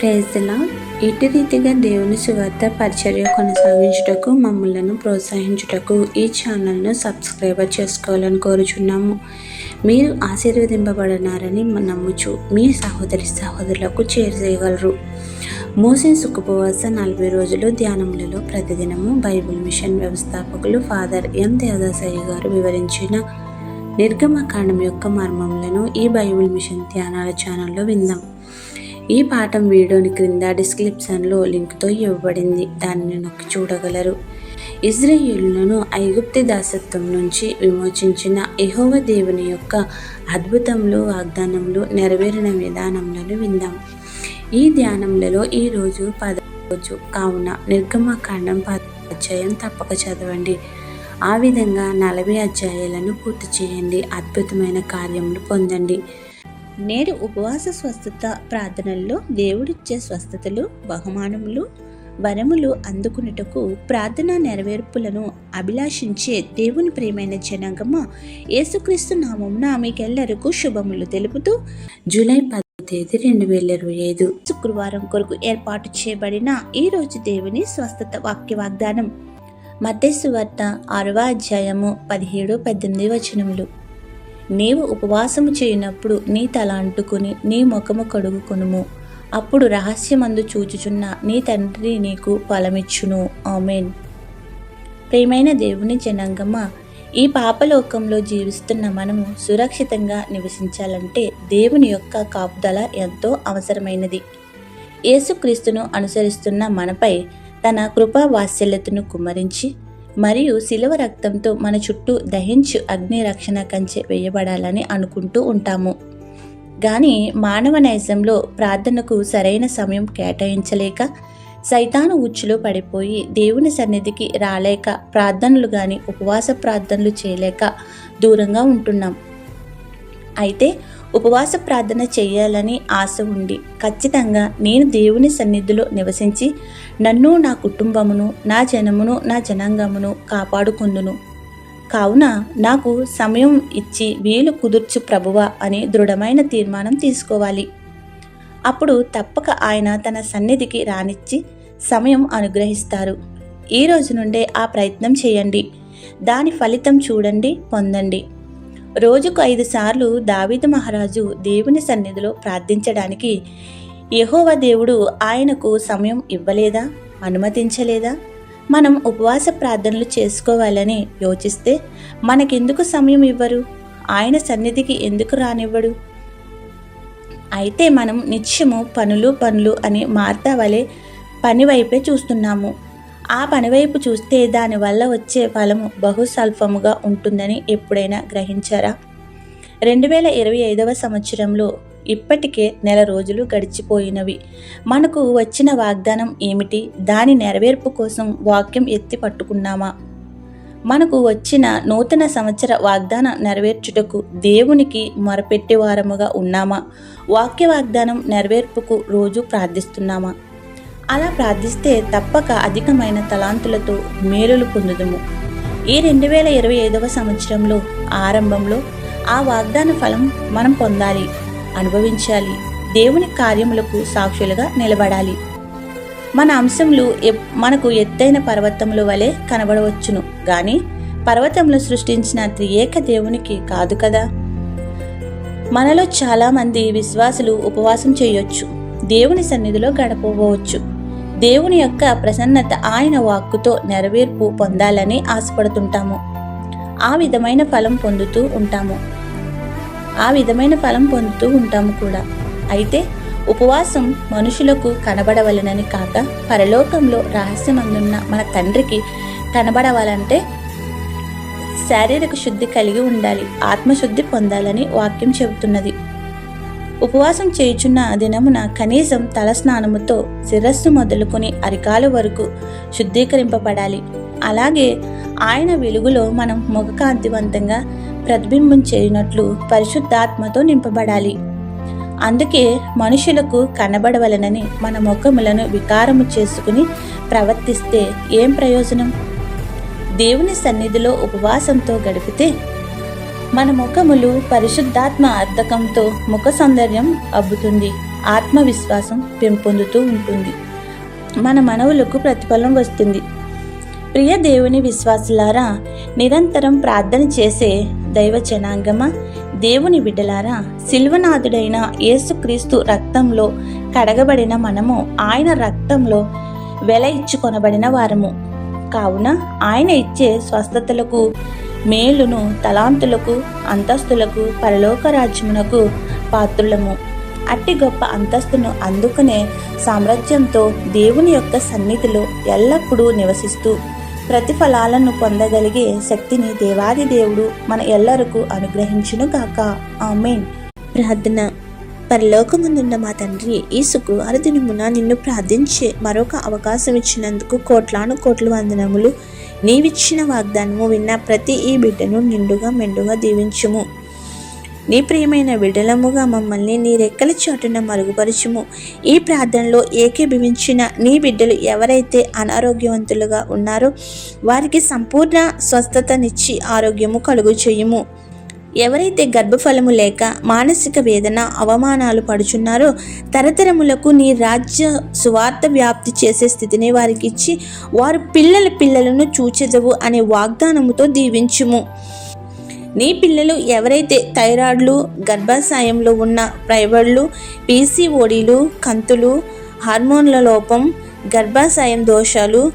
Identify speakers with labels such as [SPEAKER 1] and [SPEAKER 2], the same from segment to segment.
[SPEAKER 1] ప్రేజలా ఇటు రీతిగా దేవుని సువార్త పరిచర్య కొనసాగించుటకు మమ్మలను ప్రోత్సహించుటకు ఈ ఛానల్ను సబ్స్క్రైబర్ చేసుకోవాలని కోరుచున్నాము. మీరు ఆశీర్వదింపబడినారని నమ్ముచు మీ సహోదరి సహోదరులకు చేరజేయగలరు మోసే ఉపవాస నలభై రోజులు ధ్యానములలో ప్రతిదినము బైబిల్ మిషన్ వ్యవస్థాపకులు ఫాదర్ ఎం దేవదాసయ్య గారు వివరించిన నిర్గమకాండం యొక్క మర్మములను ఈ బైబిల్ మిషన్ ధ్యానాల ఛానల్లో విందాం. ఈ పాఠం వీడియోని క్రింద డిస్క్రిప్షన్లో లింక్తో ఇవ్వబడింది. దానిని నొక్కి చూడగలరు. ఇజ్రాయేలులను ఐగుప్తి దాసత్వం నుంచి విమోచించిన ఎహోవ దేవుని యొక్క అద్భుతములు వాగ్దానములు నెరవేరిన విధానములను విందాం. ఈ ధ్యానములలో ఈరోజు పద రోజు కావున నిర్గమకాండం పద అధ్యాయం తప్పక చదవండి. ఆ విధంగా నలభై అధ్యాయాలను పూర్తి చేయండి. అద్భుతమైన కార్యములు పొందండి. నేడు ఉపవాస స్వస్థత ప్రార్థనల్లో దేవుడిచ్చే స్వస్థతలు బహుమానములు వరములు అందుకున్నటకు ప్రార్థన నెరవేర్పులను అభిలాషించే దేవుని ప్రియమైన జనాంగమ? యేసుక్రీస్తు నామమున మీకెల్లరకు శుభములు తెలుపుతూ జూలై పదో తేదీ రెండు వేల ఇరవై ఐదు శుక్రవారం కొరకు ఏర్పాటు చేయబడిన ఈ రోజు దేవుని స్వస్థత వాక్య వాగ్దానం మత్తయి వార్త ఆరవ అధ్యాయము పదిహేడు పద్దెనిమిది వచనములు. నీవు ఉపవాసము చేయనప్పుడు నీ తల అంటుకుని నీ ముఖము కడుగుకొనుము. అప్పుడు రహస్యమందు చూచుచున్న నీ తండ్రి నీకు ఫలమిచ్చును. ఆమెన్. ప్రియమైన దేవుని జనాంగమ్మ ఈ పాపలోకంలో జీవిస్తున్న మనము సురక్షితంగా నివసించాలంటే దేవుని యొక్క కాపుదల ఎంతో అవసరమైనది. యేసుక్రీస్తును అనుసరిస్తున్న మనపై తన కృపా వాత్సల్యతను కుమ్మరించి మరియు శిలువ రక్తంతో మన చుట్టూ దహించు అగ్ని రక్షణ కంచె వేయబడాలని అనుకుంటూ ఉంటాము. కానీ మానవ నైజంలో ప్రార్థనకు సరైన సమయం కేటాయించలేక సైతాను ఉచ్చులో పడిపోయి దేవుని సన్నిధికి రాలేక ప్రార్థనలు కానీ ఉపవాస ప్రార్థనలు చేయలేక దూరంగా ఉంటున్నాం. అయితే ఉపవాస ప్రార్థన చేయాలని ఆశ ఉండి ఖచ్చితంగా నేను దేవుని సన్నిధిలో నివసించి నన్ను నా కుటుంబమును నా జనమును నా జనాంగమును కాపాడుకుందును. కావున నాకు సమయం ఇచ్చి వీలు కుదుర్చు ప్రభువా అని దృఢమైన తీర్మానం తీసుకోవాలి. అప్పుడు తప్పక ఆయన తన సన్నిధికి రానిచ్చి సమయం అనుగ్రహిస్తారు. ఈ రోజు నుండే ఆ ప్రయత్నం చేయండి. దాని ఫలితం చూడండి పొందండి. రోజుకు ఐదు సార్లు దావీదు మహారాజు దేవుని సన్నిధిలో ప్రార్థించడానికి యహోవ దేవుడు ఆయనకు సమయం ఇవ్వలేదా? అనుమతించలేదా? మనం ఉపవాస ప్రార్థనలు చేసుకోవాలని యోచిస్తే మనకెందుకు సమయం ఇవ్వరు? ఆయన సన్నిధికి ఎందుకు రానివ్వడు? అయితే మనం నిత్యము పనులు పనులు అని మార్తా వలె పని వైపే చూస్తున్నాము. ఆ పనివైపు చూస్తే దానివల్ల వచ్చే ఫలము బహుస్వల్పముగా ఉంటుందని ఎప్పుడైనా గ్రహించారా? రెండు వేల ఇరవై ఐదవ సంవత్సరంలో ఇప్పటికే నెల రోజులు గడిచిపోయినవి. మనకు వచ్చిన వాగ్దానం ఏమిటి? దాని నెరవేర్పు కోసం వాక్యం ఎత్తి పట్టుకున్నామా? మనకు వచ్చిన నూతన సంవత్సర వాగ్దానం నెరవేర్చుటకు దేవునికి మొరపెట్టేవారముగా ఉన్నామా? వాక్య వాగ్దానం నెరవేర్పుకు రోజు ప్రార్థిస్తున్నామా? అలా ప్రార్థిస్తే తప్పక అధికమైన తలాంతులతో మేలులు పొందుదుము. ఈ రెండు వేల ఇరవై ఐదవ సంవత్సరంలో ఆరంభంలో ఆ వాగ్దాన ఫలం మనం పొందాలి అనుభవించాలి దేవుని కార్యములకు సాక్షులుగా నిలబడాలి. మన అంశములు మనకు ఎత్తైన పర్వతముల వలె కనబడవచ్చును గాని పర్వతములు సృష్టించిన త్రియేక దేవునికి కాదు కదా? మనలో చాలామంది విశ్వాసులు ఉపవాసం చేయొచ్చు దేవుని సన్నిధిలో గడపవచ్చు దేవుని యొక్క ప్రసన్నత ఆయన వాక్కుతో నెరవేర్పు పొందాలని ఆశపడుతుంటాము. ఆ విధమైన ఫలం పొందుతూ ఉంటాము. ఆ విధమైన ఫలం పొందుతూ ఉంటాము కూడా. అయితే ఉపవాసం మనుషులకు కనబడవలనని కాక పరలోకంలో రహస్యమందున్న మన తండ్రికి కనబడవాలంటే శారీరక శుద్ధి కలిగి ఉండాలి ఆత్మశుద్ధి పొందాలని వాక్యం చెబుతున్నది. ఉపవాసం చేయుచున్న దినమున కనీసం తలస్నానముతో శిరస్సు మొదలుకొని అరికాలు వరకు శుద్ధీకరింపబడాలి. అలాగే ఆయన వెలుగులో మనం ముఖకాంతివంతంగా ప్రతిబింబం చేయనట్లు పరిశుద్ధాత్మతో నింపబడాలి. అందుకే మనుషులకు కనబడవలనని మన ముఖములను వికారము చేసుకుని ప్రవర్తిస్తే ఏం ప్రయోజనం? దేవుని సన్నిధిలో ఉపవాసంతో గడిపితే మన ముఖములు పరిశుద్ధాత్మ అర్థకంతో ముఖ సౌందర్యం అబ్బుతుంది.
[SPEAKER 2] ఆత్మవిశ్వాసం పెంపొందుతూ ఉంటుంది. మన మనవులకు ప్రతిఫలం వస్తుంది. ప్రియ దేవుని విశ్వాసులారా నిరంతరం ప్రార్థన చేసే దైవ జనాంగమ దేవుని బిడ్డలారా శిల్వనాథుడైన యేసుక్రీస్తు రక్తంలో కడగబడిన మనము ఆయన రక్తంలో వెల ఇచ్చుకొనబడిన వారము. కావున ఆయన ఇచ్చే స్వస్థతలకు మేలును తలాంతులకు అంతస్తులకు పరలోక రాజ్యమునకు పాత్రులము. అట్టి గొప్ప అంతస్తును అందుకునే సామ్రాజ్యంతో దేవుని యొక్క సన్నిధిలో ఎల్లప్పుడూ నివసిస్తూ ప్రతిఫలాలను పొందగలిగే శక్తిని దేవాది దేవుడు మన ఎల్లరకు అనుగ్రహించును గాక. ఆమెన్. ప్రార్థన. పరలోకమందున్న మా తండ్రి ఈ శుక్రవార దినమున నిన్ను ప్రార్థించే మరొక అవకాశం ఇచ్చినందుకు కోట్లాను కోట్లు వందనములు నీవిచ్చిన వాగ్దానము విన్న ప్రతి ఈ బిడ్డను నిండుగా మెండుగా దీవించుము. నీ ప్రియమైన బిడ్డలముగా మమ్మల్ని నీ రెక్కల చాటున మరుగుపరచుము. ఈ ప్రార్థనలో ఏకీభవించిన నీ బిడ్డలు ఎవరైతే అనారోగ్యవంతులుగా ఉన్నారో వారికి సంపూర్ణ స్వస్థతనిచ్చి ఆరోగ్యము కలుగు చేయుము ఎవరైతే గర్భఫలము లేక మానసిక వేదన అవమానాలు పడుచున్నారో తరతరములకు నీ రాజ్య సువార్త వ్యాప్తి చేసే స్థితిని వారికి ఇచ్చి వారు పిల్లల పిల్లలను చూచెదవు అనే వాగ్దానముతో దీవించుము. నీ పిల్లలు ఎవరైతే థైరాయిడ్లు గర్భాశయంలో ఉన్న ప్రైవర్లు పీసీఓడీలు కంతులు హార్మోన్ల లోపం గర్భాశయం దోషాలు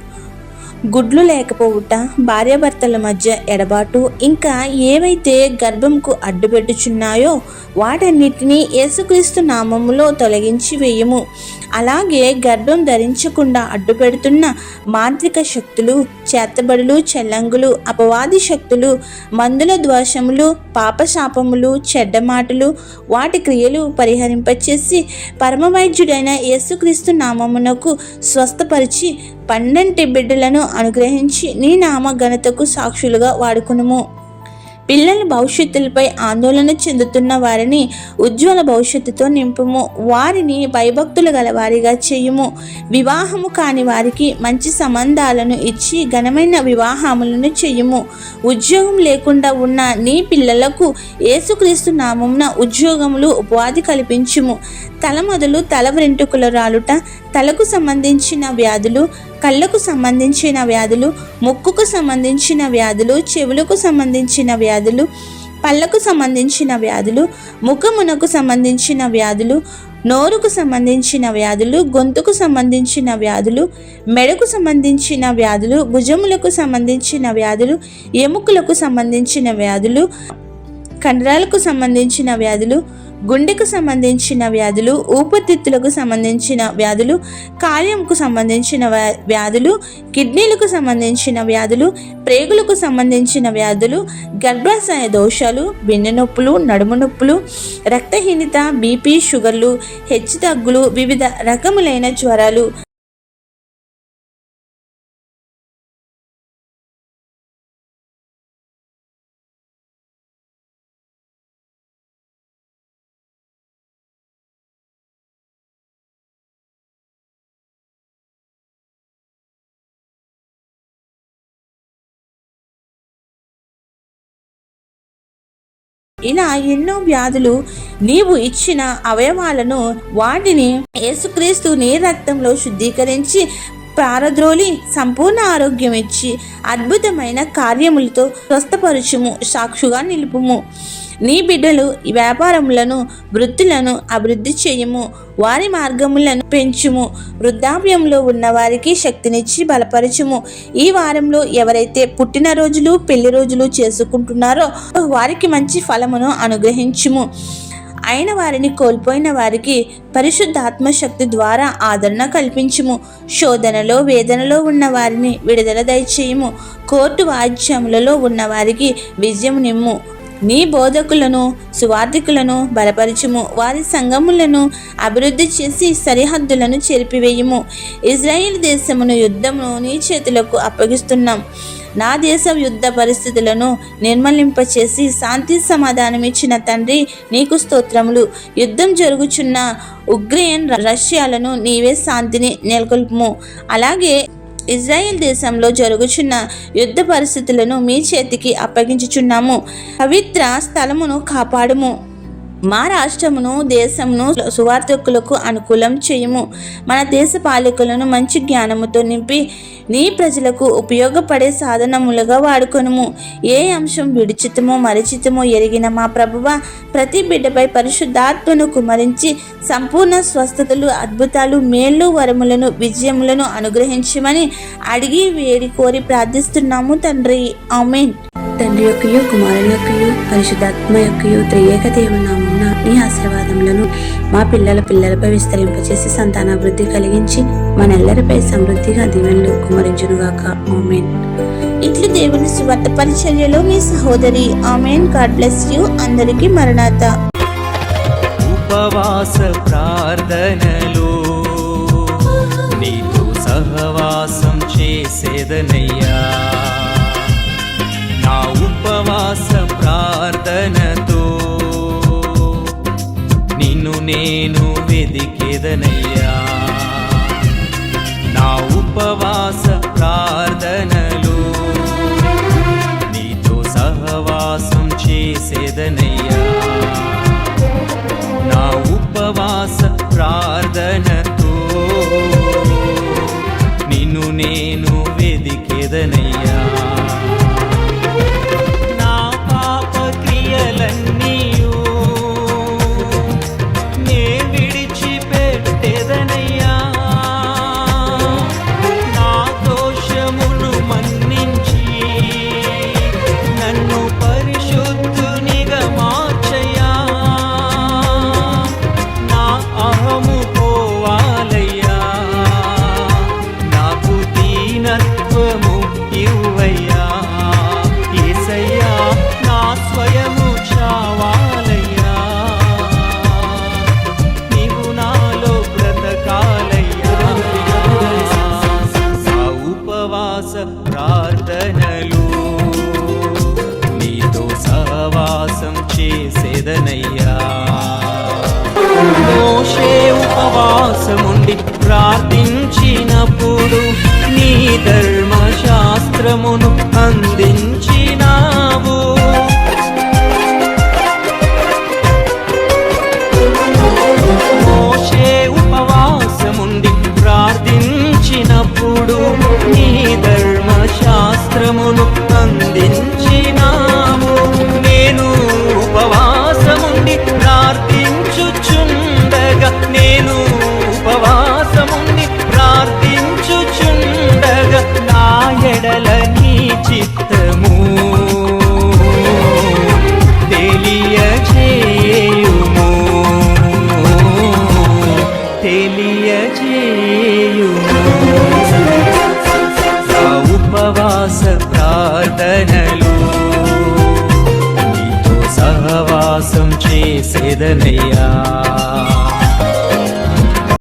[SPEAKER 2] గుడ్లు లేకపోవుట భార్యాభర్తల మధ్య ఎడబాటు ఇంకా ఏవైతే గర్భంకు అడ్డుపెట్టుచున్నాయో వాటన్నిటినీ యేసుక్రీస్తు నామములో తొలగించి వేయము. అలాగే గర్భం ధరించకుండా అడ్డుపెడుతున్న మాంత్రిక శక్తులు చేతబడులు చెల్లంగులు అపవాది శక్తులు మందుల ద్వేషములు పాపశాపములు చెడ్డ మాటలు వాటి క్రియలు పరిహరింపచేసి పరమవైద్యుడైన యేసుక్రీస్తు నామమునకు స్వస్థపరిచి పన్నెంటి బిడ్డలను అనుగ్రహించి నీ నామ ఘనతకు సాక్షులుగా వాడుకునుము. పిల్లల భవిష్యత్తులపై ఆందోళన చెందుతున్న వారిని ఉజ్వల భవిష్యత్తుతో నింపుము. వారిని భయభక్తులు గల వారిగా చేయుము. వివాహము కాని వారికి మంచి సంబంధాలను ఇచ్చి ఘనమైన వివాహములను చేయుము. ఉద్యోగం లేకుండా ఉన్న నీ పిల్లలకు యేసుక్రీస్తు నామమున ఉద్యోగములు ఉపాధి కల్పించుము. తల మొదలు తల వెంట్రుకల రాలుట తలకు సంబంధించిన వ్యాధులు కళ్ళకు సంబంధించిన వ్యాధులు ముక్కుకు సంబంధించిన వ్యాధులు చెవులకు సంబంధించిన వ్యాధులు పళ్ళకు సంబంధించిన వ్యాధులు ముఖమునకు సంబంధించిన వ్యాధులు నోరుకు సంబంధించిన వ్యాధులు గొంతుకు సంబంధించిన వ్యాధులు మెడకు సంబంధించిన వ్యాధులు భుజములకు సంబంధించిన వ్యాధులు ఎముకలకు సంబంధించిన వ్యాధులు కండరాలకు సంబంధించిన వ్యాధులు గుండెకు సంబంధించిన వ్యాధులు ఊపిరితిత్తులకు సంబంధించిన వ్యాధులు కాల్యంకు సంబంధించిన వ్యాధులు కిడ్నీలకు సంబంధించిన వ్యాధులు ప్రేగులకు సంబంధించిన వ్యాధులు గర్భాశయ దోషాలు వెన్నె నొప్పులు నడుము నొప్పులు రక్తహీనత బీపీ షుగర్లు హెచ్చుతగ్గులు వివిధ రకములైన జ్వరాలు. ఇలా ఎన్నో వ్యాధులు నీవు ఇచ్చిన అవయవాలను వాటిని యేసుక్రీస్తు నీ రక్తంలో శుద్ధీకరించి పారద్రోలి సంపూర్ణ ఆరోగ్యం ఇచ్చి అద్భుతమైన కార్యములతో స్వస్థపరుచుము సాక్షుగా నిలుపుము. నీ బిడ్డలు వ్యాపారములను వృత్తులను అభివృద్ధి చేయము. వారి మార్గములను పెంచుము. వృద్ధాప్యంలో ఉన్న వారికి శక్తినిచ్చి బలపరచుము. ఈ వారంలో ఎవరైతే పుట్టినరోజులు పెళ్ళి రోజులు చేసుకుంటున్నారో వారికి మంచి ఫలమును అనుగ్రహించుము. అయిన వారిని కోల్పోయిన వారికి పరిశుద్ధాత్మ శక్తి ద్వారా ఆదరణ కల్పించుము. శోధనలో వేదనలో ఉన్న వారిని విడుదల దయచేయము. కోర్టు వాయిద్యములలో ఉన్న వారికి విజయం నిమ్ము. నీ బోధకులను సువార్థికులను బలపరచుము. వారి సంఘములను అభివృద్ధి చేసి సరిహద్దులను చెరిపివేయము. ఇజ్రాయిల్ దేశమును యుద్ధమును నీ చేతులకు అప్పగిస్తున్నాం. నా దేశ యుద్ధ పరిస్థితులను నిర్మలింపచేసి శాంతి సమాధానం ఇచ్చిన తండ్రి నీకు స్తోత్రములు. యుద్ధం జరుగుచున్న ఉగ్రేన్ రష్యాలను నీవే శాంతిని నెలకొల్పుము. అలాగే ఇజ్రాయెల్ దేశంలో జరుగుచున్న యుద్ధ పరిస్థితులను మీ చేతికి అప్పగించుచున్నాము. పవిత్ర స్థలమును కాపాడుము.
[SPEAKER 1] మా రాష్ట్రమును దేశమును సువార్థకులకు అనుకూలం చేయము. మన దేశ పాలకులను మంచి జ్ఞానముతో నింపి నీ ప్రజలకు ఉపయోగపడే సాధనములుగా వాడుకొనుము. ఏ అంశం విడిచితమో మరిచితమో ఎరిగిన మా ప్రభువ ప్రతి బిడ్డపై పరిశుద్ధాత్మను కుమరించి సంపూర్ణ స్వస్థతలు అద్భుతాలు మేళ్ళు వరములను విజయములను అనుగ్రహించమని అడిగి వేడి కోరి ప్రార్థిస్తున్నాము తండ్రి. ఆమెన్. తండ్రి యొక్కయు కుమారుని యొక్కయు పరిశుద్ధాత్మ యొక్కయు త్రియేక దేవునామున నీ ఆశీర్వాదములను మా పిల్లల పిల్లలపై విస్తరింపచేసి సంతానాభివృద్ధి కలిగించి మనెల్లరిపై సమృద్ధిగా దీవెనలు కుమరించునుగాక ఆమెన్. ఇట్లు దేవుని సువార్త పరిచర్యలో మీ సహోదరి ఆమెన్. God bless you. అందరికీ మరణాత.
[SPEAKER 3] ఉపవాస ప్రార్థనలు ప్రార్థించినప్పుడు చిత్తము. తెలియచేయుము. తెలియచేయుము. నా ఉపవాస ప్రార్థనలు. నీతో సహవాసం చేసేదనయ్యా.